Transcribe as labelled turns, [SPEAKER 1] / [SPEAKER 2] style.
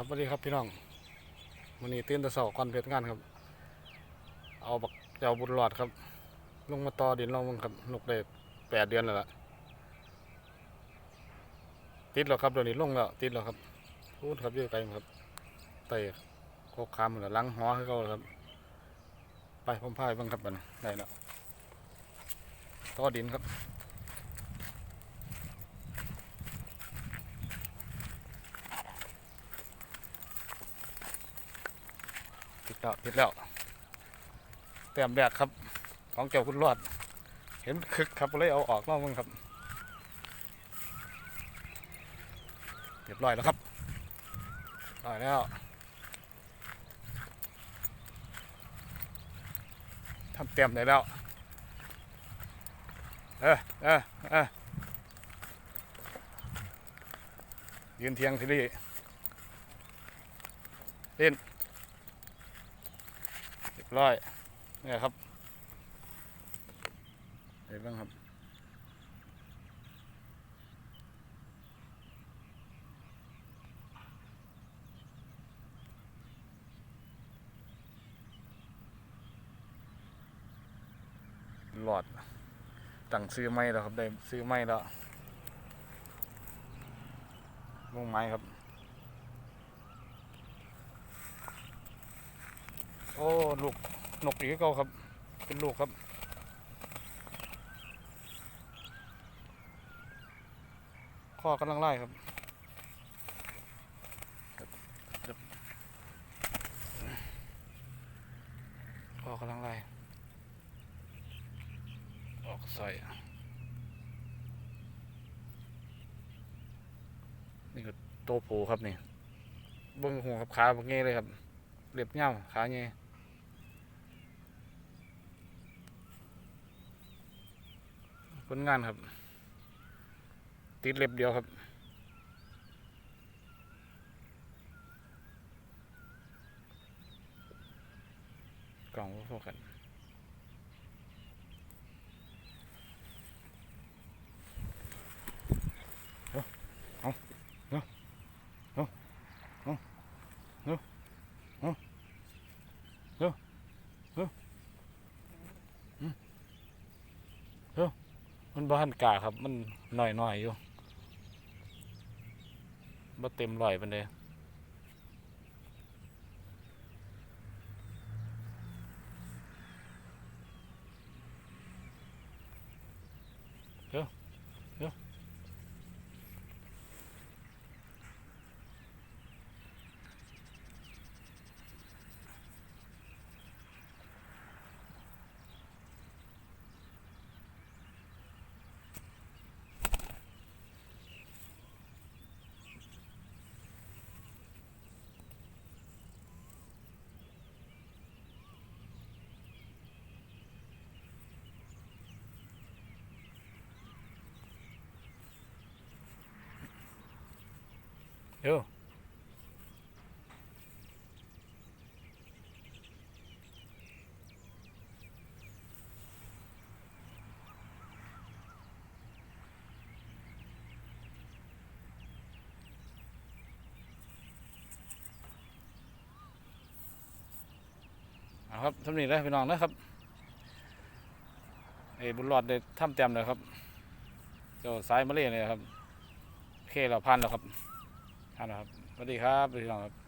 [SPEAKER 1] ครับสวัสดีครับพี่น้องวันนี้ตื่นแต่เช้าก่อนเพชรงานครับ เอาบักเจ้าบุญรอดครับ ลงมาต่อดินลองมึงครับนกได้แปดเดือนแล้วล่ะติดแล้วครับเดี๋ยวนี้ลงแล้วติดแล้วครับพูดครับเยอไกลครับไต่โคกคามหรือลังหัวให้เขาครับ ไปพร้อมพายบ้างครับบันได้แล้วต่อดินครับ ติดแล้วติดแล้วแต้มแรกครับ ของเจ้าคุณรอด เห็นคึกครับเลยเอาออกนอกมึงครับเรียบร้อยแล้วครับได้แล้วทำเต็มได้แล้ว เออเออเออยืนเทียงทีนี้เล่น บร้อยนี่ครับเห็นบ้างครับหลอดตั้งซื้อไม้แล้วครับ ได้ซื้อไม้แล้ววงไม้ครับ โอ้ ลูกนกอีกเก็ครับ เป็นลูกครับข้อกำลังไล่ครับข้อกำลังไล่ออกใส่นี่ก็โตผูครับนี่เบิ้งหัวครับขาบักเงี้เลยครับเรียบเงาขาเงี้ ผลงานครับ ติดเล็บเดียวครับ กล่องพวกกันเอาเอาเอาเอาเอาเอาเอาเอาเอาอื มันบ้านกาครับ มันหน่อยหน่อยๆอยู่บ่เต็มร้อยปานใดเดี๋ยวเดี๋ยว เดี๋ยวเอาครับทำนี่เลยพี่น้องนะครับไอ้บุญรอดได้ทำเต็มเลยครับ เจ้าสายมะเร็งเลยครับ โอเคเราพันแล้วครับ ครับสวัสดีครับพี่น้องครับ